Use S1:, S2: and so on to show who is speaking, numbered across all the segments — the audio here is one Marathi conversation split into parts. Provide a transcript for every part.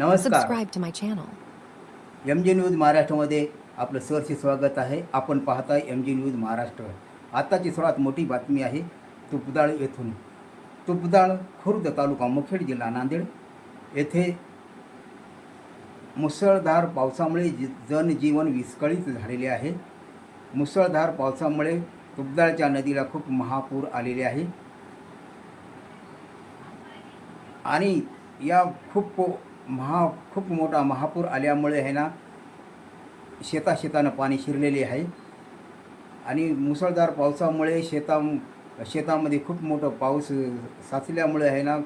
S1: नमस्कार.
S2: Subscribe to my channel.
S1: M G News महाराष्ट्रामध्ये आपलं सहर्ष स्वागत आहे. आपण पाहताय एम जी न्यूज महाराष्ट्र. आत्ताची सर्वात मोठी बातमी आहे तुपदाळ येथून. तुपदाळ खुर्द तालुका मुखेड जिल्हा नांदेड. येथे मुसळधार पावसामुळे जी जनजीवन विस्कळीत झालेले आहे. मुसळधार पावसामुळे तुपदाळच्या नदीला खूप महापूर आलेले आहे. आणि या खूप महा खूप मोठा महापूर आल्यामुळे आहे ना शेता शेतानं पाणी शिरलेले आहे. आणि मुसळधार पावसामुळे शेता शेतामध्ये खूप मोठं पाऊस साचल्यामुळे आहे ना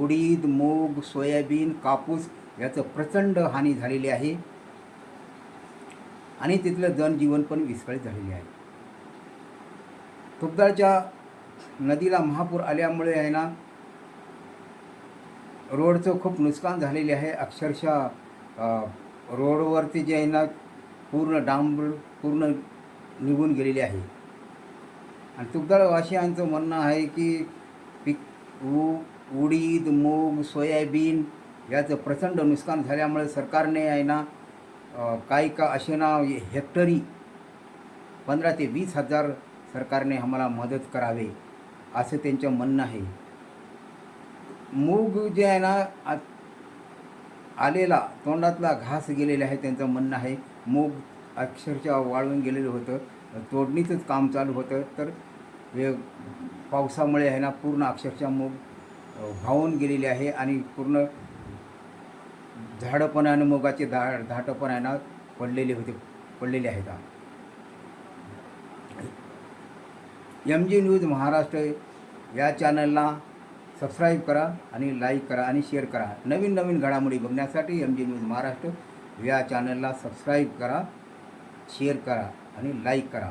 S1: उडीद मूग सोयाबीन कापूस याचं प्रचंड हानी झालेली आहे. आणि तिथलं जनजीवन पण विस्कळीत झालेले आहे. तुपदाळच्या नदीला महापूर आल्यामुळे आहे ना रोडचं खूप नुकसान झालेले आहे. अक्षरशः रोडवरती जे आहे ना पूर्ण डांबर पूर्ण निघून गेलेले आहे. आणि तुपदाळवासियांचं म्हणणं आहे की पीक ऊ उडीद मूग सोयाबीन याचं प्रचंड नुकसान झाल्यामुळे सरकारने आहे ना काही का असे ना हेक्टरी पंधरा ते वीस हजार सरकारने आम्हाला मदत करावे असं त्यांचं म्हणणं आहे. मूग जे आहे ना आलेला तोंडातला घास गेलेला आहे त्यांचं म्हणणं आहे मूग अक्षरशः वाळून गेलेलं होतं. तोडणीचंच काम चालू होतं. तर हे पावसामुळे आहे ना पूर्ण अक्षरशः मूग व्हावून वाहून गेलेले आहे आणि पूर्ण झाडं पण आहे ना मुगाचे धा धाटं पण आहे ना पडलेले होते पडलेले आहेत. एम जी न्यूज महाराष्ट्र या चॅनलला सबस्क्राईब करा आणि लाईक करा आणि शेअर करा. नवीन नवीन घडामोडी बघण्यासाठी एम जी न्यूज महाराष्ट्र. या चॅनलला सबस्क्राईब करा शेअर करा आणि लाईक करा.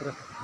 S1: Трохи.